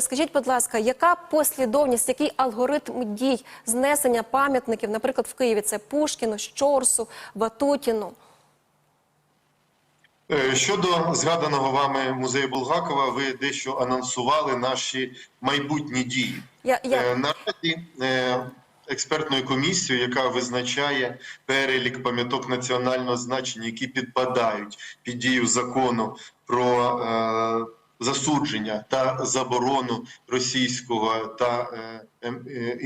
Скажіть, будь ласка, яка послідовність, який алгоритм дій знесення пам'ятників, наприклад, в Києві це Пушкіну, Щорсу, Ватутіну? Е, Щодо згаданого вами музею Булгакова, ви дещо анонсували наші майбутні дії. Я, я... Е, Наразі е, експертною комісією, яка визначає перелік пам'яток національного значення, які підпадають під дію закону про засудження та заборону російського та е, ем- е,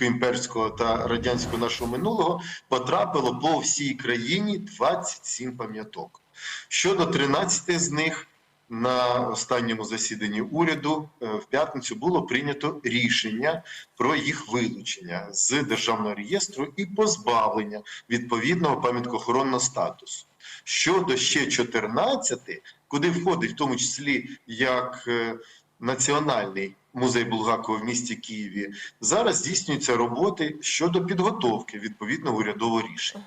і імперського та радянського нашого минулого, потрапило по всій країні 27 пам'яток. Щодо 13 з них на останньому засіданні уряду е, в п'ятницю було прийнято рішення про їх вилучення з державного реєстру і позбавлення відповідного пам'яткоохоронного статусу. Щодо ще 14, куди входить в тому числі як е, національний музей Булгакова в місті Києві, зараз здійснюються роботи щодо підготовки відповідного урядового рішення.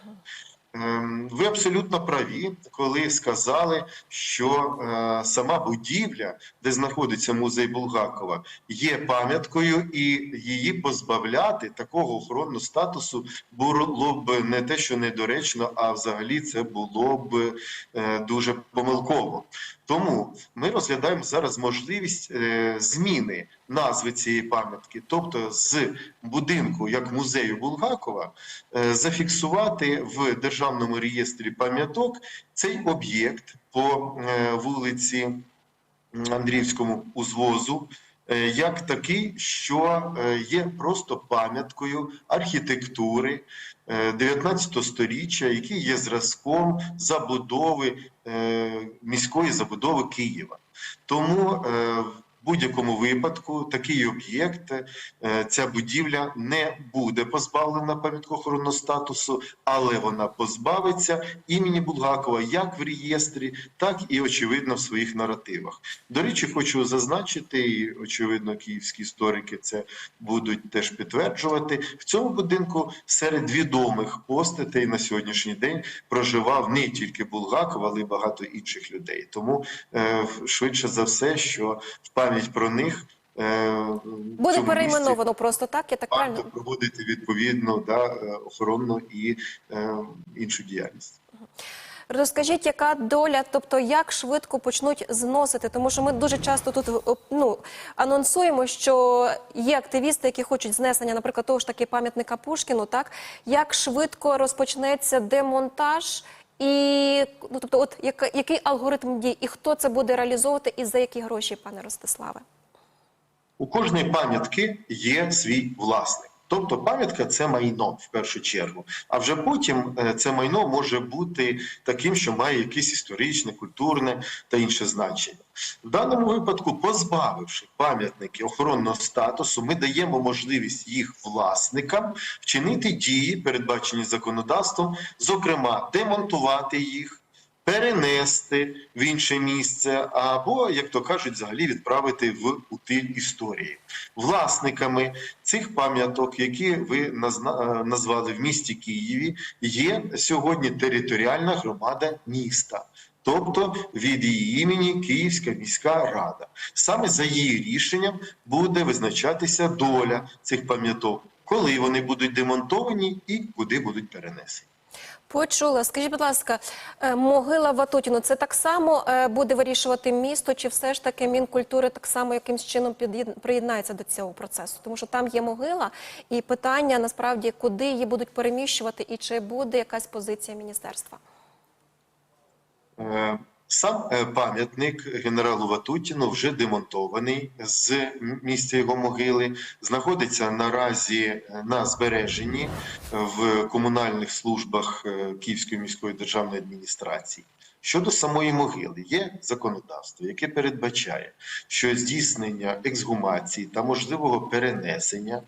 Ем, Ви абсолютно праві, коли сказали, що е, сама будівля, де знаходиться музей Булгакова, є пам'яткою, і її позбавляти такого охоронного статусу було б не те, що недоречно, а взагалі це було б е, дуже помилково. Тому ми розглядаємо зараз можливість е, зміни назви цієї пам'ятки, тобто з будинку як музею Булгакова, е, зафіксувати в державному реєстрі пам'яток цей об'єкт по е, вулиці Андріївському узвозу. е, Як такий, що є просто пам'яткою архітектури е, 19 століття, який є зразком забудови міської забудови Києва. Тому в будь-якому випадку такий об'єкт, е, ця будівля не буде позбавлена пам'яткоохоронного статусу, але вона позбавиться імені Булгакова як в реєстрі, так і очевидно в своїх наративах. До речі, хочу зазначити, і очевидно, київські історики це будуть теж підтверджувати. В цьому будинку серед відомих постатей на сьогоднішній день проживав не тільки Булгаков, але й багато інших людей. Тому е, швидше за все, що в пам'ять про них е, Буде перейменовано просто так, я так варто правильно? проводити відповідну да, е, охоронну і е, іншу діяльність. Розкажіть, яка доля, тобто як швидко почнуть зносити, тому що ми дуже часто тут ну, анонсуємо, що є активісти, які хочуть знесення, наприклад, того ж таки пам'ятника Пушкіну. Так як швидко розпочнеться демонтаж, і ну тобто, от яка- який алгоритм дій, і хто це буде реалізовувати, і за які гроші, пане Ростиславе? У кожної пам'ятки є свій власник. Тобто пам'ятка це майно в першу чергу. А вже потім е, це майно може бути таким, що має якесь історичне, культурне та інше значення. В даному випадку, позбавивши пам'ятники охоронного статусу, ми даємо можливість їх власникам вчинити дії, передбачені законодавством, зокрема, демонтувати їх перенести в інше місце, або, як то кажуть, взагалі відправити в утиль історії. Власниками цих пам'яток, які ви е, назвали в місті Києві, є сьогодні територіальна громада міста. Тобто від її імені Київська міська рада. Саме за її рішенням буде визначатися доля цих пам'яток, коли вони будуть демонтовані і куди будуть перенесені. Почула. Скажіть, будь ласка, е, могила Ватутіну це так само е, буде вирішувати місто, чи все ж таки Мінкультури так само якимсь чином приєднається до цього процесу? Тому що там є могила, і питання насправді, куди її будуть переміщувати, і чи буде якась позиція міністерства? Сам е, пам'ятник генералу Ватутіну вже демонтований з місця його могили. Знаходиться наразі е, на збереженні в комунальних службах е, Київської міської державної адміністрації. Щодо самої могили, є законодавство, яке передбачає, що здійснення ексгумації та можливого перенесення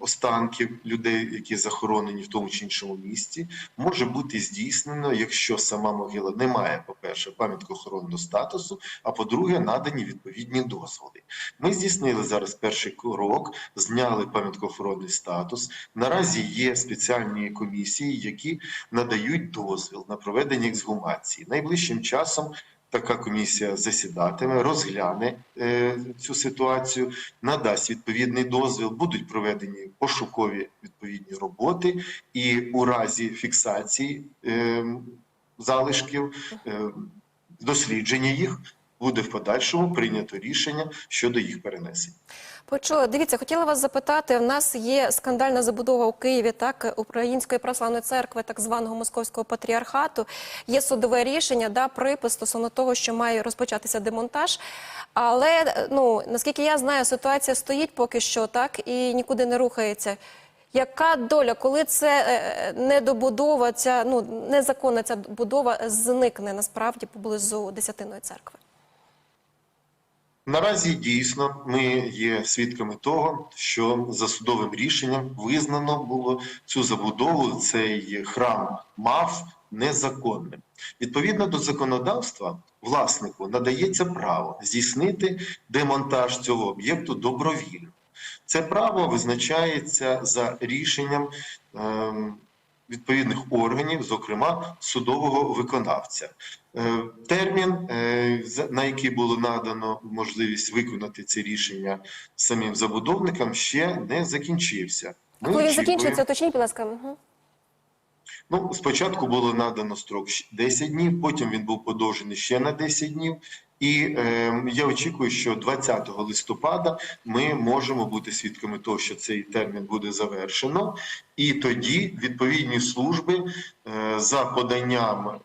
останків людей, які захоронені в тому чи іншому місці, може бути здійснено, якщо сама могила не має, по-перше, пам'яткоохоронного статусу, а по-друге, надані відповідні дозволи. Ми здійснили зараз перший крок, зняли пам'яткоохоронний статус. Наразі є спеціальні комісії, які надають дозвіл на проведення ексгумації. Найближчим часом така комісія засідатиме, розгляне е, цю ситуацію, надасть відповідний дозвіл, будуть проведені пошукові відповідні роботи, і у разі фіксації е, залишків, е, дослідження їх. Буде в подальшому прийнято рішення щодо їх перенесення. Почула. Дивіться, хотіла вас запитати. В нас є скандальна забудова у Києві, так Української православної церкви, так званого московського патріархату. Є судове рішення, да, припис стосовно того, що має розпочатися демонтаж. Але ну наскільки я знаю, ситуація стоїть поки що, так і нікуди не рухається. Яка доля, коли це е, недобудова, ця ну незаконна ця будова зникне насправді поблизу десятиної церкви? Наразі дійсно ми є свідками того, що за судовим рішенням визнано було цю забудову, цей храм мав незаконним. Відповідно до законодавства, власнику надається право здійснити демонтаж цього об'єкту добровільно. Це право визначається за рішенням ем, відповідних органів, зокрема судового виконавця. Е, Термін, е, на який було надано можливість виконати це рішення самим забудовникам, ще не закінчився. Ми Коли закінчиться очікуємо- уточніть, будь ласка. Ну, спочатку було надано строк щ- 10 днів, потім він був подовжений ще на 10 днів. І е, я очікую, що 20 листопада ми можемо бути свідками того, що цей термін буде завершено, і тоді відповідні служби е, за поданням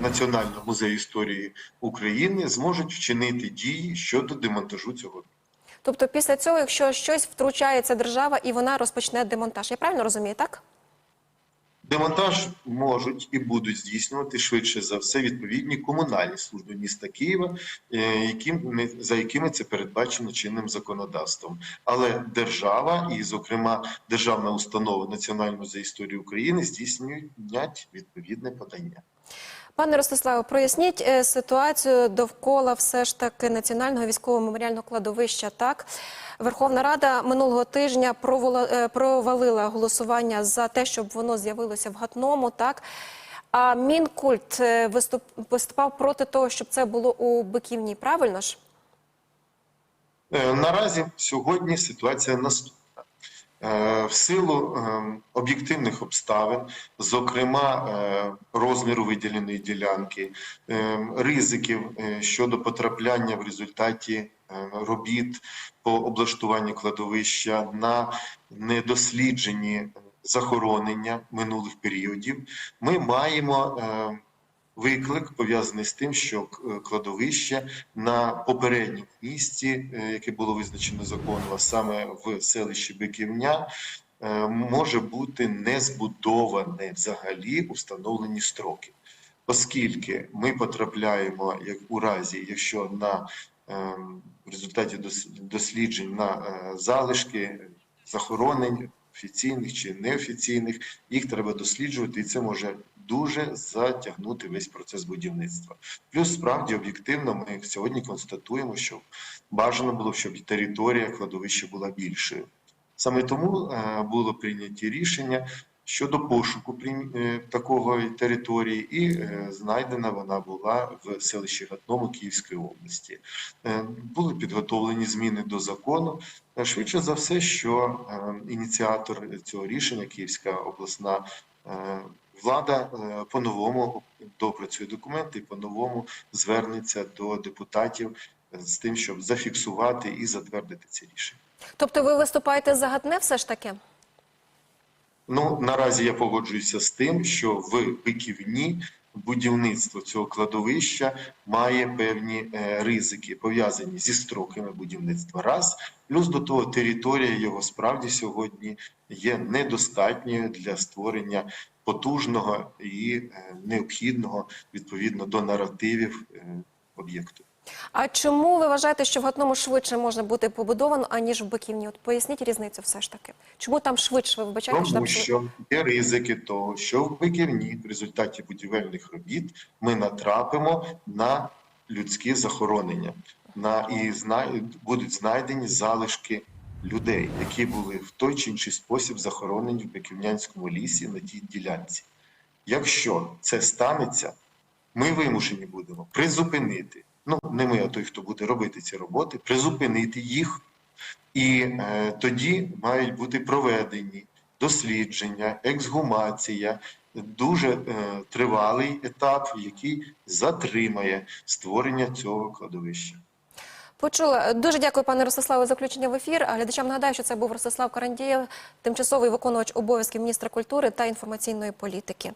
Національного музею історії України зможуть вчинити дії щодо демонтажу цього. Тобто, після цього, якщо щось втручається держава і вона розпочне демонтаж, я правильно розумію, так? Демонтаж можуть і будуть здійснювати швидше за все відповідні комунальні служби міста Києва, яким якими, за якими це передбачено чинним законодавством. Але держава і, зокрема, державна установа Національний за історію України здійснюють відповідне подання. Пане Ростиславе, проясніть е, ситуацію довкола все ж таки національного військового меморіального кладовища. Так, Верховна Рада минулого тижня е, провалила голосування за те, щоб воно з'явилося в гатному. Так. А Мінкульт е, виступ, виступав проти того, щоб це було у Биківні. Правильно ж? Наразі сьогодні ситуація наступна. Е, В силу е, об'єктивних обставин, зокрема е, розміру виділеної ділянки, е, ризиків е, щодо потрапляння в результаті робіт по облаштуванню кладовища на недосліджені захоронення минулих періодів, ми маємо е, виклик пов'язаний з тим, що е, кладовище на попередньому місці, е, яке було визначено законом, а саме в селищі Биківня, е, може бути не збудоване взагалі у встановлені строки. Оскільки ми потрапляємо, як у разі, якщо на е, в результаті досліджень на залишки захоронень офіційних чи неофіційних, їх треба досліджувати, і це може дуже затягнути весь процес будівництва. Плюс справді об'єктивно ми сьогодні констатуємо, що бажано було, щоб територія кладовища була більшою. Саме тому е, було прийняті рішення щодо пошуку е, такого території, і е, знайдена вона була в селищі Гатному Київської області. Були підготовлені зміни до закону. Швидше за все, що ініціатор цього рішення, Київська обласна влада, е, по-новому допрацює документи і по-новому звернеться до депутатів з тим, щоб зафіксувати і затвердити ці рішення. Тобто, ви виступаєте за гатне все ж таки? Ну наразі я погоджуюся з тим, що в Биківні будівництво цього кладовища має певні е, ризики пов'язані зі строками будівництва. Раз плюс до того, територія його справді сьогодні є недостатньою для створення потужного і е, необхідного відповідно до наративів е, об'єкту. А чому ви вважаєте, що в гатному швидше можна бути побудовано, аніж в Биківні? От поясніть різницю все ж таки. Чому там швидше? Ви вибачаєте, що Тому там що є ризики того, що в Биківні в результаті будівельних робіт ми натрапимо на людські захоронення, на і зна... будуть знайдені залишки людей, які були в той чи інший спосіб захоронені в Биківнянському лісі на тій ділянці. Якщо це станеться, ми вимушені будемо призупинити. Ну, не ми, а той, хто буде робити ці роботи, призупинити їх, і е, тоді мають бути проведені дослідження, ексгумація, дуже е, тривалий етап, який затримає створення цього кладовища. Почула. Дуже дякую, пане Ростиславе, за включення в ефір. Глядачам нагадаю, що це був Ростислав Карандієв, тимчасовий виконувач обов'язків міністра культури та інформаційної політики.